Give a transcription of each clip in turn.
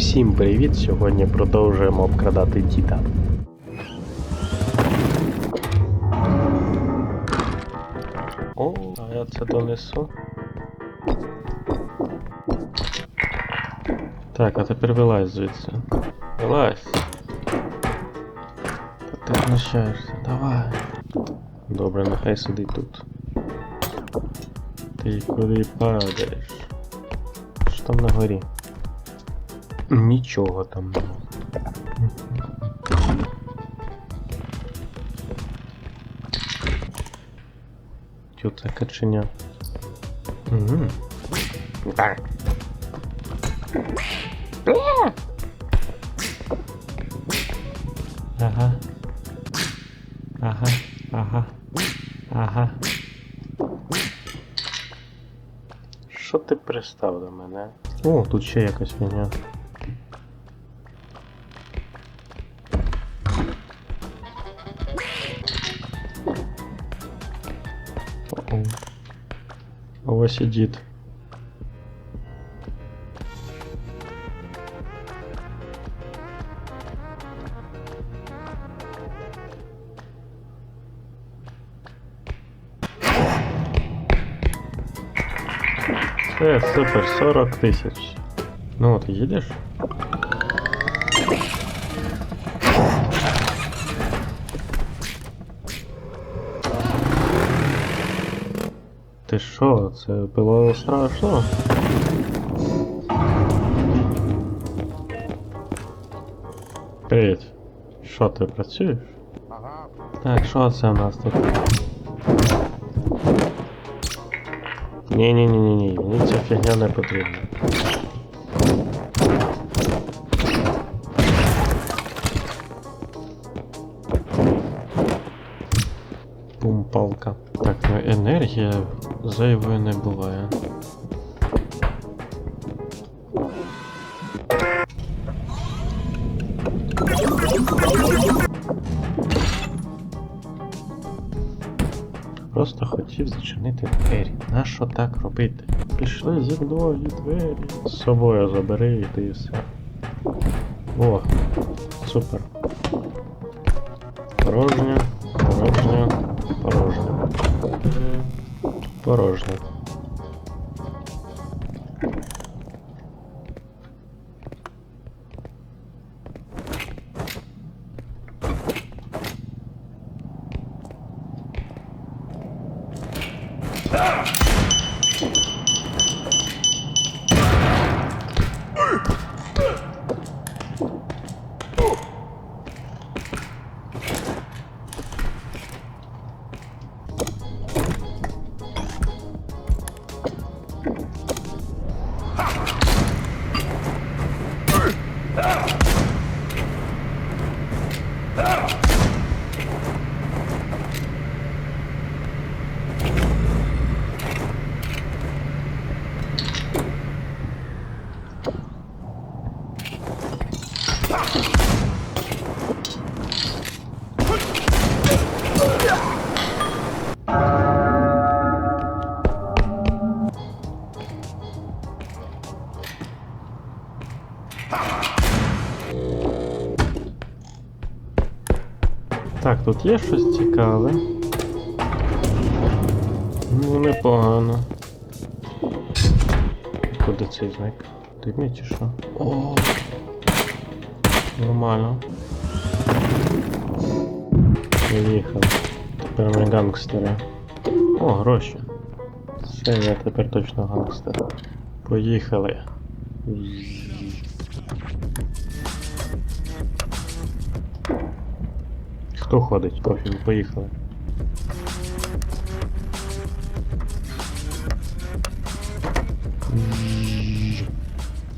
Всім привіт! Сьогодні продовжуємо обкрадати діда. О, а я це донесу. Так, а тепер вилазь звідси. Вилазь. Та ти знущаєшся, давай. Добре, нехай сидить тут. Ти куди падаєш? Що там на горі? Нічого там нема. Чо це каченя? Угу. Так. Ага. Ага, ага, ага. Що ти пристав до мене? О, тут ще якась фігня. Ось і дід. Все, супер, 40 тисяч. Ну от їдеш? Ти що, це було страшно? Привіт. Що ти працюєш? Ага. Так, що це у нас тут? Ні-ні-ні-ні, мені ця фігня не потрібна. Пумпалка. Так, ну енергія зайвою не буває. Просто хотів зачинити двері. Нащо так робити? Пішли зі мною двері. З собою забери і ти все. О, супер. Порожньо, порожньо, порожньо. Порожньо. Так, тут є щось цікаве. Ну, непогано. Куди цей зник? Ти чи що? О! Нормально. Поїхав. Тепер ми гангстери. О, гроші. Все, я тепер точно гангстер. Поїхали. Хто ходить? Пофіг, поїхали.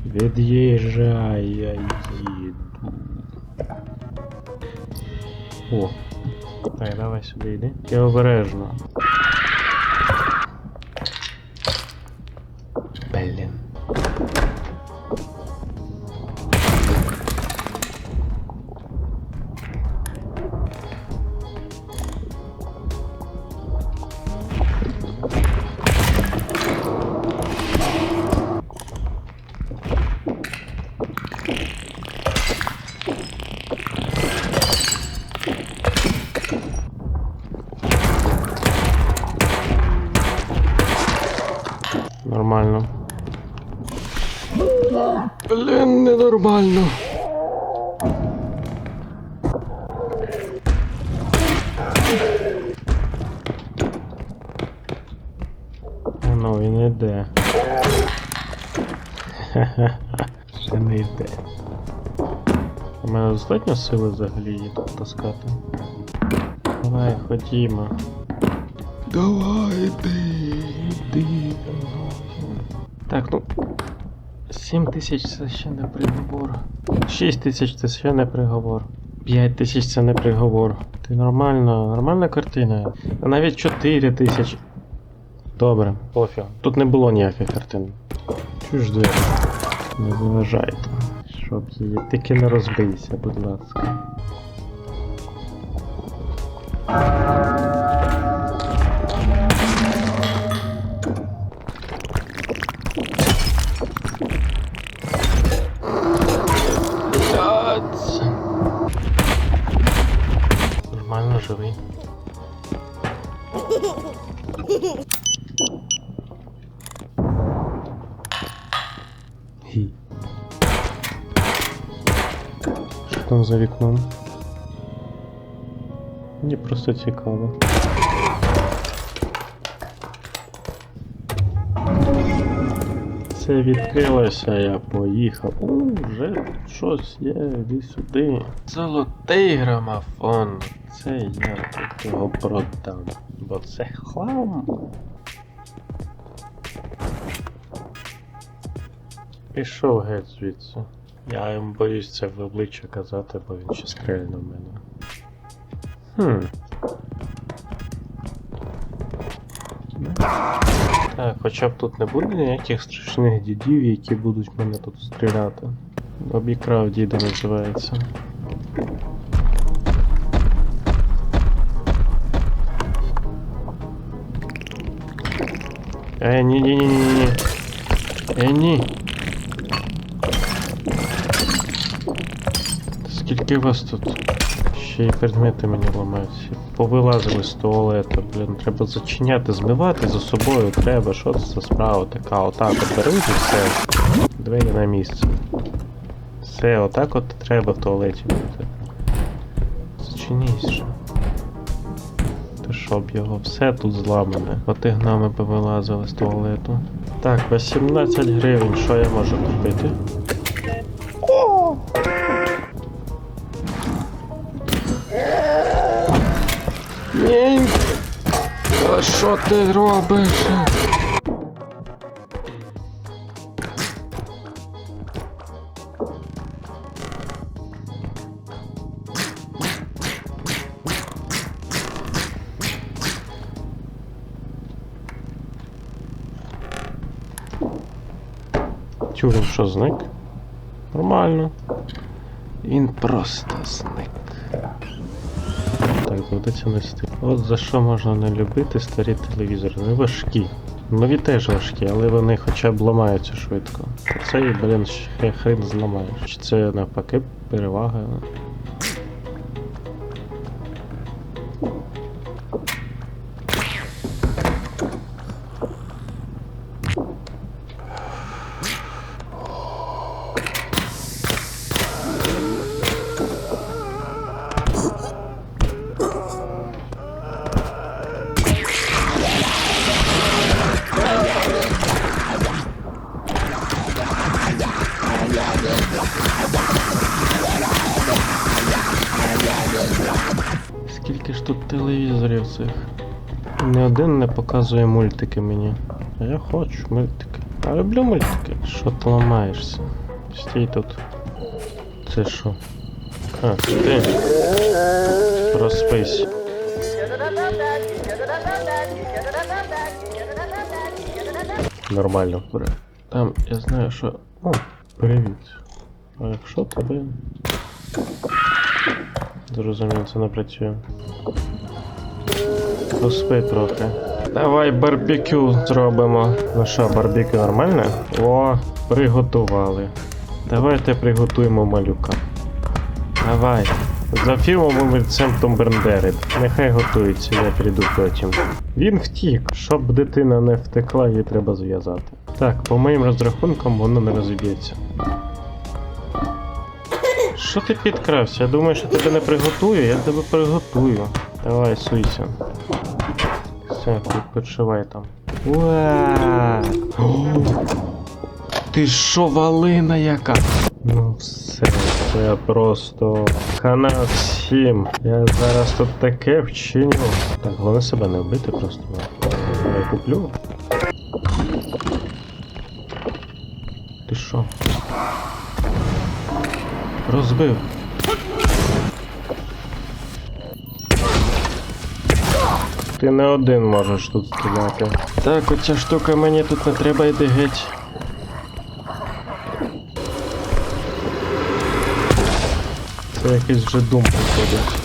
Від'їжджай, я їду. О. Так, давай сюди йди. Ти обережно. Блін, ненормально. Ну, він іде. Ще не йде. У мене достатньо сили взагалі її тут таскати. Давай, ходімо. Давай, іди, іди. Так, ну. 7 тисяч це ще не приговор. 6 тисяч це ще не приговор. 5 тисяч це не приговор. Ти нормально, нормальна картина. А навіть 4 тисячі. Добре, пофіг. Тут не було ніяких картин. Чуж двері. Не заважайте. Щоб її. Тільки не розбийся, будь ласка. Там за вікном? Мені просто цікаво. Це відкрилося, я поїхав. У, вже щось є, іди сюди. Золотий грамофон. Це я тут його продам. Бо це хлам. Пішов геть звідси. Я їм боюсь це в обличчя казати, бо він ще стрельне в мене. Хм. Так, хоча б тут не буде ніяких страшних дідів, які будуть мене тут стріляти. Обікрав діда називається. Е, ні, ні, ні, Скільки вас тут? Ще й предмети мені ламаються. Повилазили з туалету, блін, треба зачиняти, змивати за собою треба, що це за справа така, отак от беруть і все. Двері на місце. Все, отак от треба в туалеті бути. Зачинись же. Та щоб його, все тут зламане. Оти гнами повилазили з туалету. Так, 18 гривень, що я можу купити? Ні. Та що ти робиш? Тюрін що зник? Нормально. Він просто зник. Доведеться нести. От за що можна не любити старі телевізори. Вони важкі. Нові теж важкі, але вони хоча б ламаються швидко. Цей, блін, ще хрен зламаєш. Чи це навпаки перевага? Скільки ж тут телевізорів цих? Ні один не показує мультики мені. А я хочу мультики. Я люблю мультики. Що ти ламаєшся? Стій тут. Це що? А, ти. Розпись. Нормально, бре. Там, я знаю, що. О, привіт. А якщо тебе. Зрозумів, це не працює. Поспи трохи. Давай барбекю зробимо. Ну що, барбекю нормальне? О, приготували. Давайте приготуємо малюка. Давай. За фільмом рецептом Берндери. Нехай готується, я прийду потім. Він втік. Щоб дитина не втекла, її треба зв'язати. Так, по моїм розрахункам воно не розіб'ється. Що ти підкрався? Я думаю, що тебе не приготую, я тебе приготую. Давай, суйся. Все, відпочивай там. Уа! Ти що, валина яка? Ну все, це просто хана всім. Я зараз тут таке вчиню. Так, головне себе не вбити просто. Я куплю. Ти що? Розбив. Ти не один можеш тут стріляти. Так, оця штука мені тут не треба йти геть. Це якийсь вже дум приходить.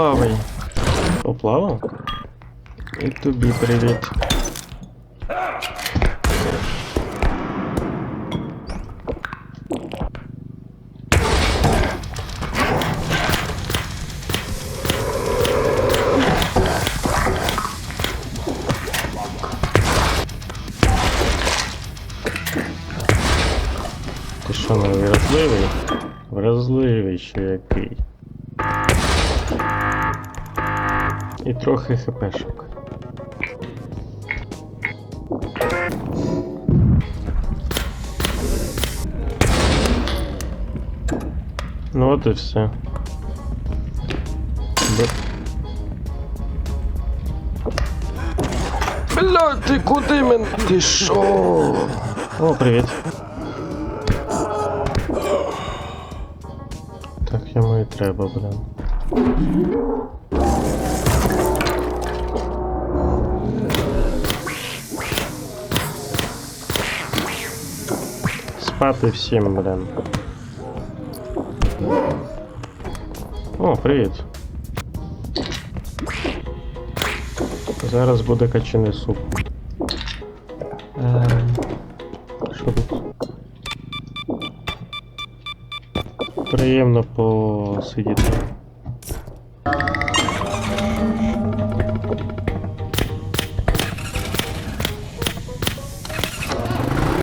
Поплавай. Поплавав? І тобі привіт. Ти що, не вразливий? Вразливий ще який. І трохи хпшок. Ну от і все. Бля, ти куди мен? Ти шо? О, привіт. Так йому і треба, блин. Спати всім, блин. О, привіт. Зараз буде качаний суп. Е, Що тут? Приємно посидіти.